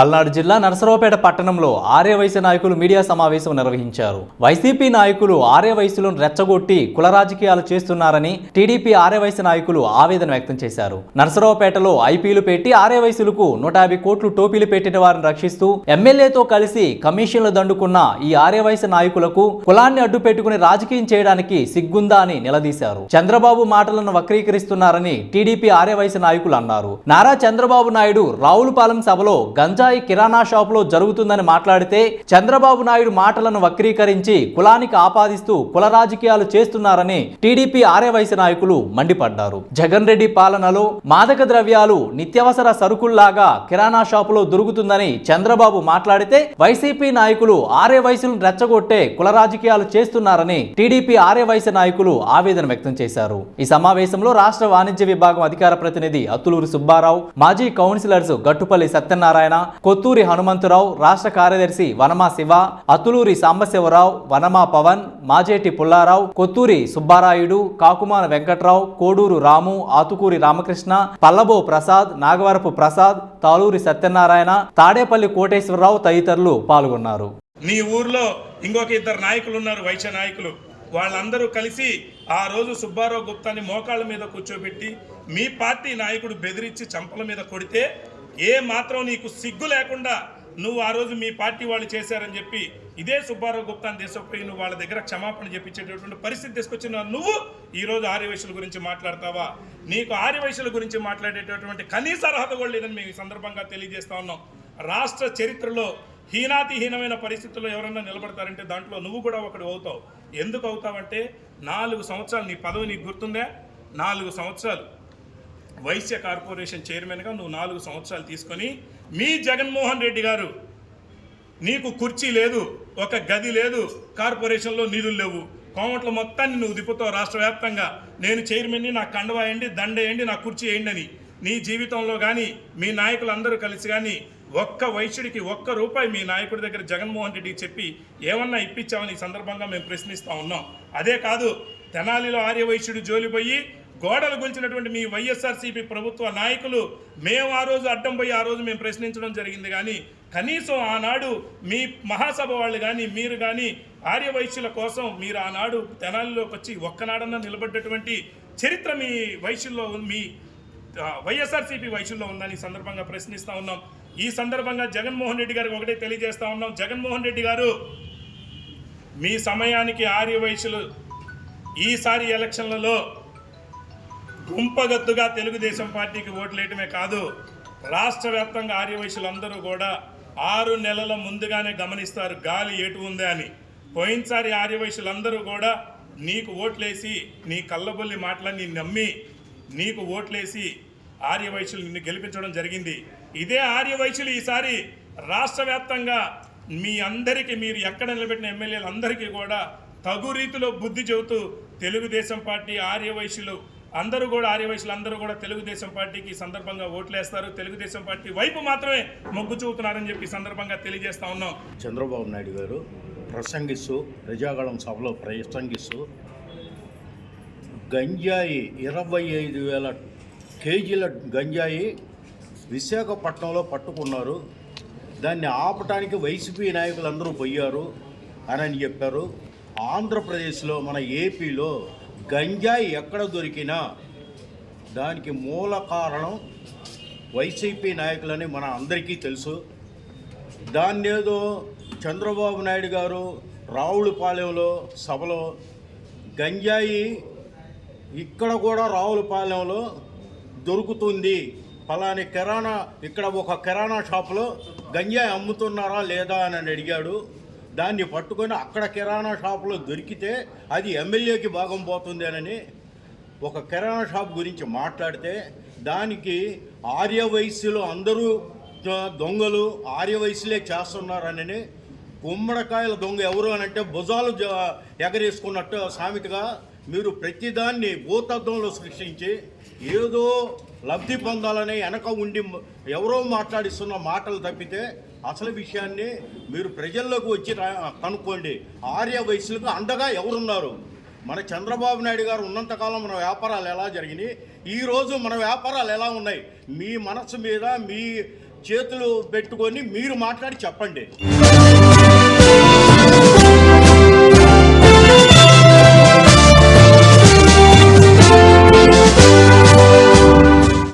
పల్నాడు జిల్లా నరసరావుపేట పట్టణంలో ఆర్యవైశ్య నాయకులు మీడియా సమావేశం నిర్వహించారు. వైసీపీ నాయకులు ఆర్యవైశ్యులను రెచ్చగొట్టి కుల రాజకీయాలు చేస్తున్నారని టీడీపీ ఆర్యవైశ్య నాయకులు ఆవేదన వ్యక్తం చేశారు. నరసరావుపేటలో ఐపీలు పెట్టి ఆర్యవైశ్యులకు నూట యాభై కోట్లు టోపీలు పెట్టిన వారిని రక్షిస్తూ ఎమ్మెల్యేతో కలిసి కమిషన్లు దండుకున్న ఈ ఆర్యవైశ్య నాయకులకు కులాన్ని అడ్డు పెట్టుకుని రాజకీయం చేయడానికి సిగ్గుందా అని నిలదీశారు. చంద్రబాబు మాటలను వక్రీకరిస్తున్నారని టీడీపీ ఆర్యవైశ్య నాయకులు అన్నారు. నారా చంద్రబాబు నాయుడు రావులపాలెం సభలో గంజా గంజాయి కిరాణా షాపులో జరుగుతుందని మాట్లాడితే చంద్రబాబు నాయుడు మాటలను వక్రీకరించి కులానికి ఆపాదిస్తూ కుల రాజకీయాలు చేస్తున్నారని టీడీపీ ఆర్యవైశ్య నాయకులు మండిపడ్డారు. జగన్ రెడ్డి పాలనలో మాదక ద్రవ్యాలు నిత్యావసర సరుకుల్లాగా కిరాణా షాపులో దొరుకుతుందని చంద్రబాబు మాట్లాడితే వైసీపీ నాయకులు ఆర్యవైశ్యులను రెచ్చగొట్టే కుల రాజకీయాలు చేస్తున్నారని టీడీపీ ఆర్యవైశ్య నాయకులు ఆవేదన వ్యక్తం చేశారు. ఈ సమావేశంలో రాష్ట్ర వాణిజ్య విభాగం అధికార ప్రతినిధి అతులూరు సుబ్బారావు మాజీ కౌన్సిలర్స్ గట్టుపల్లి సత్యనారాయణ కొత్తూరి హనుమంతరావు రాష్ట్ర కార్యదర్శి వనమా శివ అతులూరి సాంబశివరావు వనమా పవన్ మాజేటి పుల్లారావు కొత్తూరి సుబ్బారాయుడు కాకుమాన వెంకట్రావు కోడూరు రాము ఆతుకూరి రామకృష్ణ పల్లబో ప్రసాద్ నాగవరపు ప్రసాద్ తాలూరి సత్యనారాయణ తాడేపల్లి కోటేశ్వరరావు తదితరులు పాల్గొన్నారు. మీ ఊర్లో ఇంకొక ఇద్దరు నాయకులు ఉన్నారు వైశ్య నాయకులు. వాళ్ళందరూ కలిసి ఆ రోజు సుబ్బారావు గుప్తాని మోకాళ్ళ మీద కూర్చోబెట్టి మీ పార్టీ నాయకుడు బెదిరించి చంపల మీద కొడితే ఏ మాత్రం నీకు సిగ్గు లేకుండా నువ్వు ఆ రోజు మీ పార్టీ వాళ్ళు చేశారని చెప్పి ఇదే సుబ్బారావు గుప్తా తీసుకుపోయి నువ్వు వాళ్ళ దగ్గర క్షమాపణ చెప్పించేటటువంటి పరిస్థితి తీసుకొచ్చిన నువ్వు ఈ రోజు ఆర్యవైశ్యుల గురించి మాట్లాడతావా? నీకు ఆర్యవైశ్యుల గురించి మాట్లాడేటటువంటి కనీస అర్హత కూడా లేదని మేము ఈ సందర్భంగా తెలియజేస్తా ఉన్నాం. రాష్ట్ర చరిత్రలో హీనాతిహీనమైన పరిస్థితుల్లో ఎవరన్నా నిలబడతారంటే దాంట్లో నువ్వు కూడా ఒకడు అవుతావు. ఎందుకు అవుతావంటే నాలుగు సంవత్సరాలు నీ పదవి నీకు గుర్తుందా? నాలుగు సంవత్సరాలు. వైశ్య కార్పొరేషన్ చైర్మన్గా నువ్వు నాలుగు సంవత్సరాలు తీసుకొని మీ జగన్మోహన్ రెడ్డి గారు నీకు కుర్చీ లేదు ఒక గది లేదు కార్పొరేషన్లో నిధులు లేవు. కోమట్ల మొత్తాన్ని నువ్వు దిప్పుతావు రాష్ట్ర వ్యాప్తంగా. నేను చైర్మన్ని నా కండవ వేయండి దండ వేయండి నా కుర్చీ వేయండి అని. నీ జీవితంలో కానీ మీ నాయకులందరూ కలిసి కానీ ఒక్క వైశ్యుడికి ఒక్క రూపాయి మీ నాయకుడి దగ్గర జగన్మోహన్ రెడ్డికి చెప్పి ఏమన్నా ఇప్పించామని ఈ సందర్భంగా మేము ప్రశ్నిస్తూ ఉన్నాం. అదే కాదు తెనాలిలో ఆర్యవైశ్యుడు జోలిపోయి గోడలు గుంచినటువంటి మీ వైఎస్ఆర్సీపీ ప్రభుత్వ నాయకులు మేము ఆ రోజు అడ్డం పోయి ఆ రోజు మేము ప్రశ్నించడం జరిగింది కానీ కనీసం ఆనాడు మీ మహాసభ వాళ్ళు కానీ మీరు కానీ ఆర్యవైశ్యుల కోసం మీరు ఆనాడు తెనాలిలోకి వచ్చి ఒక్కనాడన్నా నిలబడ్డటువంటి చరిత్ర మీ వైశ్యుల్లో ఉంది, మీ వైఎస్ఆర్సీపీ వైశ్యుల్లో ఉందని సందర్భంగా ప్రశ్నిస్తూ ఉన్నాం. ఈ సందర్భంగా జగన్మోహన్ రెడ్డి గారికి ఒకటే తెలియజేస్తూ ఉన్నాం. జగన్మోహన్ రెడ్డి గారు మీ సమయానికి ఆర్య ఈసారి ఎలక్షన్లలో గుంపగత్తుగా తెలుగుదేశం పార్టీకి ఓట్లేయటమే కాదు రాష్ట్ర వ్యాప్తంగా ఆర్యవైశ్యులందరూ కూడా ఆరు నెలల ముందుగానే గమనిస్తారు గాలి ఎటు ఉందా అని. పోయినసారి ఆర్యవైశ్యులందరూ కూడా నీకు ఓట్లేసి నీ కళ్ళబొల్లి మాటలన్నీ నమ్మి నీకు ఓట్లేసి ఆర్యవైశ్యులు నిన్ను గెలిపించడం జరిగింది. ఇదే ఆర్యవైశ్యులు ఈసారి రాష్ట్ర వ్యాప్తంగా మీ అందరికీ మీరు ఎక్కడ నిలబెట్టిన ఎమ్మెల్యేలు అందరికీ కూడా తగు రీతిలో బుద్ధి చెబుతూ తెలుగుదేశం పార్టీ ఆర్యవైశ్యులు అందరూ కూడా ఆర్యవైశ్యులు అందరూ కూడా తెలుగుదేశం పార్టీకి సందర్భంగా ఓట్లేస్తారు. తెలుగుదేశం పార్టీ వైపు మాత్రమే మొగ్గు చూపుతున్నారని చెప్పి సందర్భంగా తెలియజేస్తా ఉన్నాం. చంద్రబాబు నాయుడు గారు ప్రసంగిస్తూ ప్రజాగళం సభలో ప్రసంగిస్తూ గంజాయి ఇరవై ఐదు వేల కేజీల గంజాయి విశాఖపట్నంలో పట్టుకున్నారు. దాన్ని ఆపటానికి వైసీపీ నాయకులందరూ పోయారు అని అని చెప్పారు. ఆంధ్రప్రదేశ్లో మన ఏపీలో గంజాయి ఎక్కడ దొరికినా దానికి మూల కారణం వైసీపీ నాయకులని మన అందరికీ తెలుసు. దాన్ని ఏదో చంద్రబాబు నాయుడు గారు రావులపాలెంలో సభలో గంజాయి ఇక్కడ కూడా రావులపాలెంలో దొరుకుతుంది. ఫలాని కిరాణా ఇక్కడ ఒక కిరాణా షాప్లో గంజాయి అమ్ముతున్నారా లేదా అని అడిగాడు. దాన్ని పట్టుకొని అక్కడ కిరాణా షాపులో దొరికితే అది ఎమ్మెల్యేకి భాగం పోతుంది అని ఒక కిరాణా షాప్ గురించి మాట్లాడితే దానికి ఆర్యవైశ్యులు అందరూ దొంగలు ఆర్యవైశ్యులే చేస్తున్నారని గుమ్మడికాయల దొంగ ఎవరు అని అంటే భుజాలు ఎగరేసుకున్నట్టు సామెతగా మీరు ప్రతిదాన్ని భూతత్వంలో సృష్టించి ఏదో లబ్ధి పొందాలని వెనక ఉండి ఎవరో మాట్లాడిస్తున్న మాటలు తప్పితే అసలు విషయాన్ని మీరు ప్రజల్లోకి వచ్చి కనుక్కోండి. ఆర్య వయసులకు అండగా ఎవరున్నారు? మన చంద్రబాబు నాయుడు గారు ఉన్నంతకాలం మన వ్యాపారాలు ఎలా జరిగినాయి? ఈరోజు మన వ్యాపారాలు ఎలా ఉన్నాయి? మీ మనసు మీద మీ చేతులు పెట్టుకొని మీరు మాట్లాడి చెప్పండి.